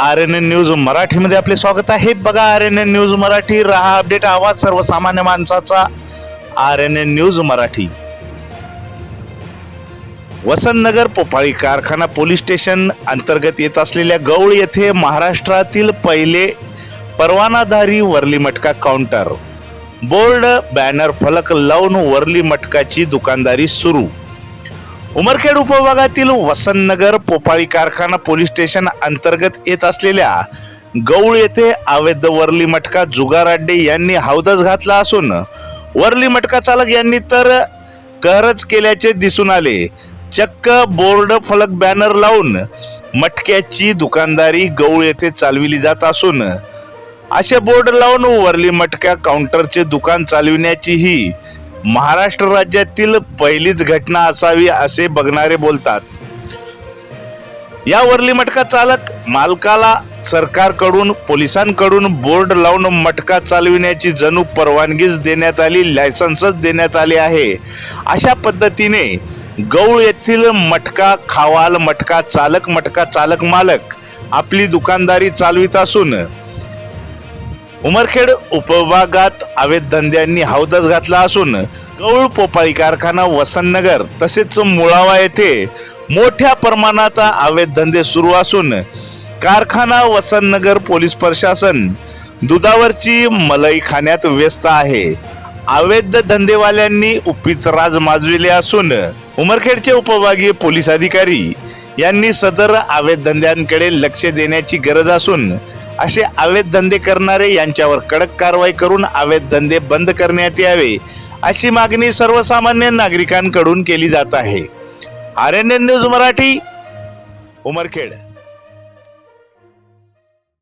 R N N news मराठीमध्ये आपले स्वागत आहे. बघा R N N news Marathi रहा अपडेट आवाज सर्वसामान्य माणसाचा. R N N news Marathi. Vasantnagar Popali कारखाना पोलीस स्टेशन अंतर्गत येत असलेल्या गौळ येथे महाराष्ट्रातील पहिले परवानाधारी वरली मटका काउंटर. बोर्ड बॅनर फलक लावून वरली मटकाची दुकानदारी सुरू. उमरखेड उपविभागातील वसंतनगर पोपाळी कारखाना पोलीस स्टेशन अंतर्गत येत असलेल्या गौळ येथे अवैध वर्ली मटका जुगार अड्डे यांनी हौदच घातला असून वर्ली मटका चालक यांनी तर कहरच केल्याचे दिसून आले. चक्क बोर्ड फलक बॅनर लावून मटक्याची दुकानदारी गौळ येथे चालविली जात असून असे बोर्ड लावून वरली मटक्या काउंटरचे दुकान चालविण्याची ही महाराष्ट्र राज्यातील पहिलीच घटना असावी असे बघणारे बोलतात. या वरली मटका चालक मालकाला सरकारकडून पोलिसांकडून बोर्ड लावून मटका चालविण्याची जणू परवानगीच देण्यात आली लायसन्सच देण्यात आले आहे. अशा पद्धतीने गौळ येथील मटका खावाल मटका चालक मटका चालक मालक आपली दुकानदारी चालवित असून उमरखेड उपविभागात अवैध धंद्यांनी हौदच घातला असून गौळ पोपाळी कारखाना वसंतनगर तसेच मुळावा येथे मोठ्या प्रमाणात अवैध धंदे सुरू असून कारखाना वसंतनगर पोलीस प्रशासन दुधावरची मलई खाण्यात व्यस्त आहे. अवैध धंदेवाल्यांनी उपित राज माजविले असून उमरखेडचे उपविभागीय पोलीस अधिकारी यांनी सदर अवैध धंद्यांकडे लक्ष देण्याची गरज असून असे अवैध धंदे करणारे यांच्यावर कडक कारवाई करून अवैध धंदे बंद करण्यात यावे अशी मागणी सर्वसामान्य नागरिकांकडून केली जात आहे. R N N news Marathi Umarkhed.